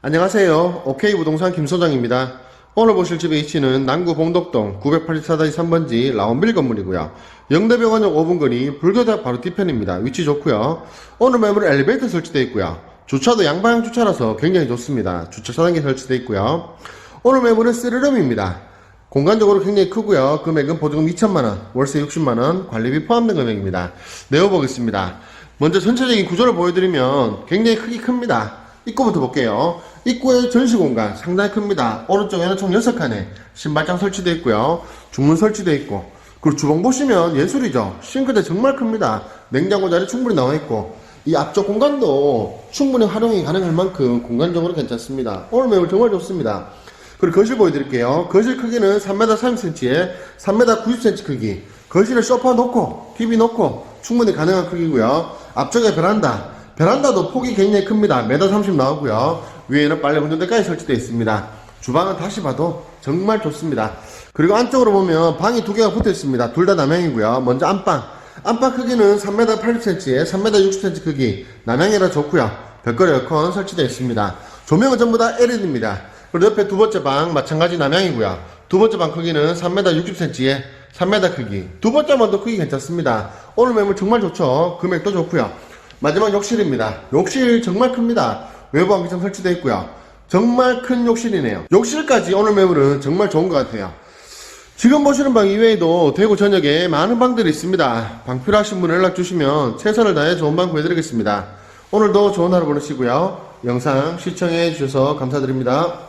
안녕하세요. OK 부동산 김소장입니다. 오늘 보실 집의 위치는 남구 봉덕동 984-3번지 라온빌 건물이고요. 영대병원역 5분 거리 불교대학 바로 뒤편입니다. 위치 좋고요. 오늘 매물은 엘리베이터 설치되어 있고요. 주차도 양방향 주차라서 굉장히 좋습니다. 주차 차단기 설치되어 있고요. 오늘 매물은 쓰르름입니다. 공간적으로 굉장히 크고요. 금액은 보증금 2천만원, 월세 60만원, 관리비 포함된 금액입니다. 내어보겠습니다. 먼저 전체적인 구조를 보여드리면 굉장히 크기 큽니다. 입구부터 볼게요. 입구의 전시 공간 상당히 큽니다. 오른쪽에는 총 6칸에 신발장 설치되어 있고요. 중문 설치되어 있고 그리고 주방 보시면 예술이죠. 싱크대 정말 큽니다. 냉장고 자리 충분히 나와 있고 이 앞쪽 공간도 충분히 활용이 가능할 만큼 공간적으로 괜찮습니다. 오늘 매물 정말 좋습니다. 그리고 거실 보여드릴게요. 거실 크기는 3m 30cm에 3m 90cm 크기. 거실에 소파 놓고, TV 놓고, 충분히 가능한 크기고요. 앞쪽에 베란다. 베란다도 폭이 굉장히 큽니다. 1m30 나오고요. 위에는 빨래 건조대까지 설치되어 있습니다. 주방은 다시 봐도 정말 좋습니다. 그리고 안쪽으로 보면 방이 두 개가 붙어 있습니다. 둘 다 남향이고요. 먼저 안방. 안방 크기는 3m 80cm에 3m 60cm 크기. 남향이라 좋고요. 별거리 에어컨 설치되어 있습니다. 조명은 전부 다 LED입니다. 그리고 옆에 두 번째 방 마찬가지 남향이고요. 두 번째 방 크기는 3m 60cm에 3m 크기. 두 번째 방도 크기 괜찮습니다. 오늘 매물 정말 좋죠. 금액도 좋고요. 마지막 욕실입니다. 욕실 정말 큽니다. 외부 환기장 설치되어 있고요. 정말 큰 욕실이네요. 욕실까지 오늘 매물은 정말 좋은 것 같아요. 지금 보시는 방 이외에도 대구 전역에 많은 방들이 있습니다. 방 필요하신 분 연락 주시면 최선을 다해 좋은 방 구해드리겠습니다. 오늘도 좋은 하루 보내시고요. 영상 시청해 주셔서 감사드립니다.